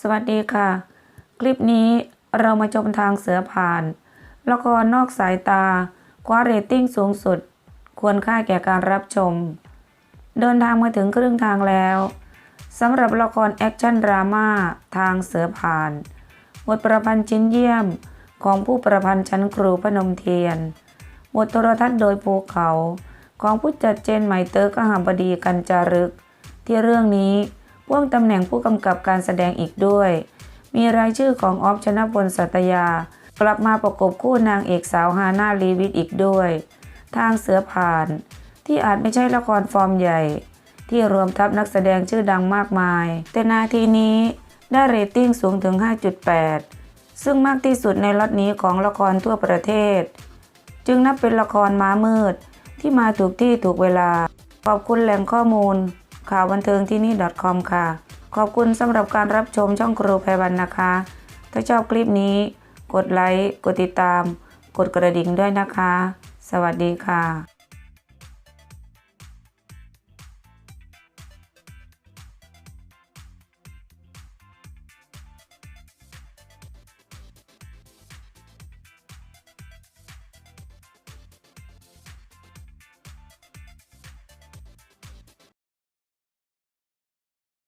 สวัสดีค่ะ คลิปนี้เรามาชมทางเสือผ่าน ละครนอกสายตา คว้าเรตติ้งสูงสุด ควรค่าแก่การรับชม เดินทางมาถึงครึ่งทางแล้วสำหรับละครแอคชั่นดราม่าทางเสือผ่านบทประพันธ์ชิ้นเยี่ยมของผู้ประพันธ์ชั้นครูพนมเทียนบทโทรทัศน์โดยภูเขา ของผู้จัดเจนไหมเตอร์กหบดีกันจารึก ที่เรื่องนี้ พ่วงตำแหน่งผู้กำกับการแสดงอีกด้วย มีรายชื่อของออฟชนะพลสัตยา กลับมาประกบคู่นางเอกสาวฮาน่าลีวิทอีกด้วย ทางเสือผ่าน ที่อาจไม่ใช่ละครฟอร์มใหญ่ ที่รวมทัพนักแสดงชื่อดังมากมาย แต่นาทีนี้ได้เรตติ้งสูงถึง 5.8 ซึ่งมากที่สุดในล็อตนี้ของละครทั่วประเทศ จึงนับเป็นละครม้ามืดที่มาถูกที่ถูกเวลา ขอบคุณแหล่งข้อมูล ข่าวบันเทิงที่นี่ .com ค่ะ ขอบคุณสำหรับการรับชมช่องครูไพวันนะคะ ถ้าชอบคลิปนี้ กดไลค์ กดติดตาม กดกระดิ่งด้วยนะคะ สวัสดีค่ะ